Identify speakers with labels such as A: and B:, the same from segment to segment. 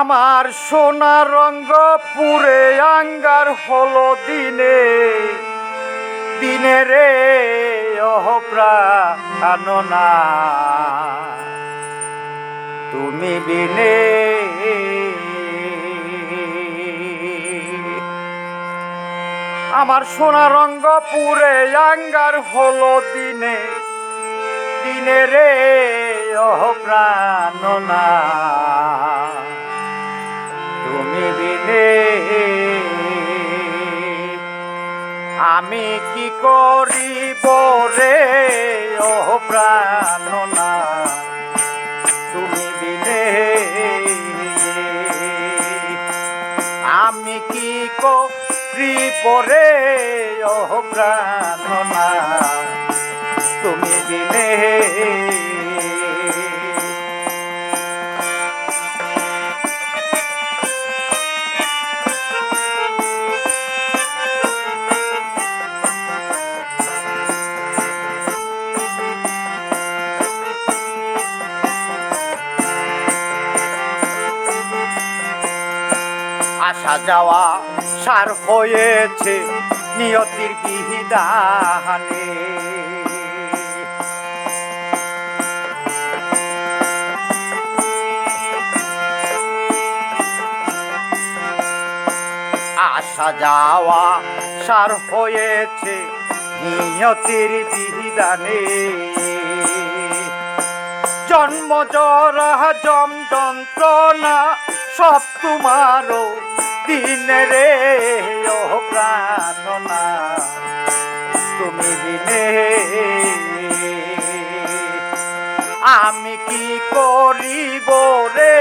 A: আমার সোনা রঙ্গ পুরে আঙ্গার হলো দিনে। দিনে রে, অহ প্রাণনা তুমি বিনে আমার সোনা রঙ্গ পুরে আঙ্গার হলো দিনে। দিনে রে, অহ তুমি আমি কি করিব রে? ও প্রাণনা তুমি বিনে আমি কি করিব রে? ও প্রাণনা তুমি বিনে আসা যাওয়া সার হয়েছে নিয়তির বিহিদানে আসা যাওয়া সার হয়েছে নিয়তির বিহিদানে জন্ম জরা যন্ত্রণা সব তোমারও দিনে রে ও প্রাণনা তুমি দিনে আমি কি করিব রে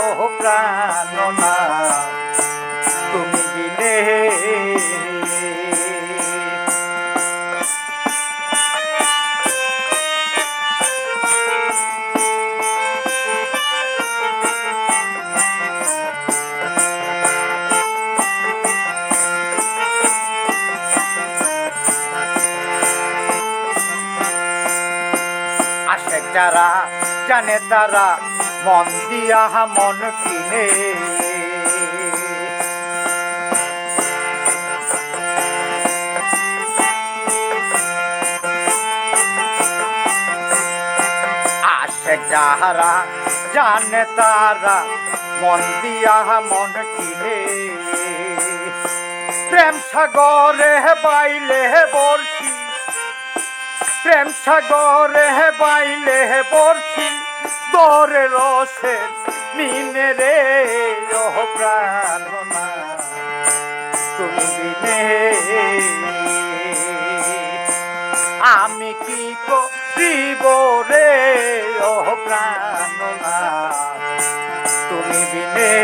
A: ও প্রাণনা যারা জানে তারা মন দিয়া মন কিনে। আসে যাহারা জানে তারা মন দিয়া মন কিনে। প্রেম সাগরে বাইলে বর্ষি প্রেম সাগরে বাইলে হে বর্ষি দরে রসে মিনে রে ও প্রাণনা। আমি কি করিব রে ও প্রাণনা। তুমি বিনে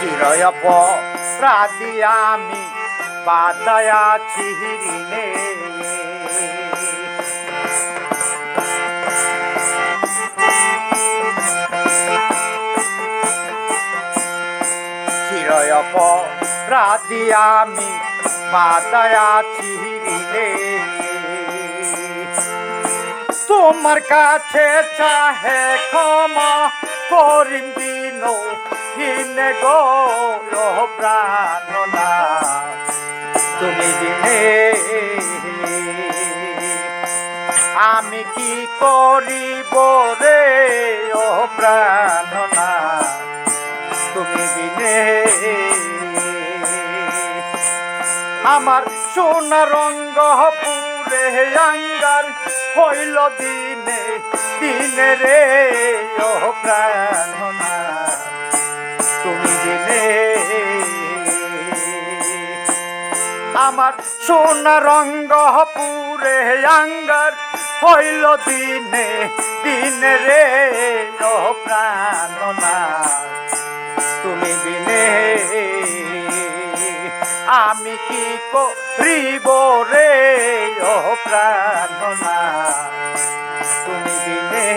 A: চিরয়প। রাধি আমি বাদায়া চিহিরিনে। চিরয়প, রাধি আমি বাদায়া চিহিরিনে। তোমার কাছে চাহে ক্ষমা করিম দিন হিনে গো প্রাণনা তুমি দিনে আমি কি করিব রে ও প্রাণনা তুমি দিনে আমার সোনা রঙ্গ পুরে আঙ্গার হইল দিনে দিনে রে ও প্রাণনা আমার সোনা রঙ্গ পুরে আঙ্গার হইল দিনে দিনে রে প্রাণনা তুমি দিনে আমি কি করিব রে প্রাণনা তুমি দিনে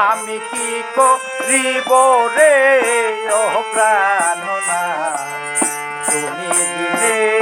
A: আমি কি করিব রে ও প্রাণনা তুমি দিলে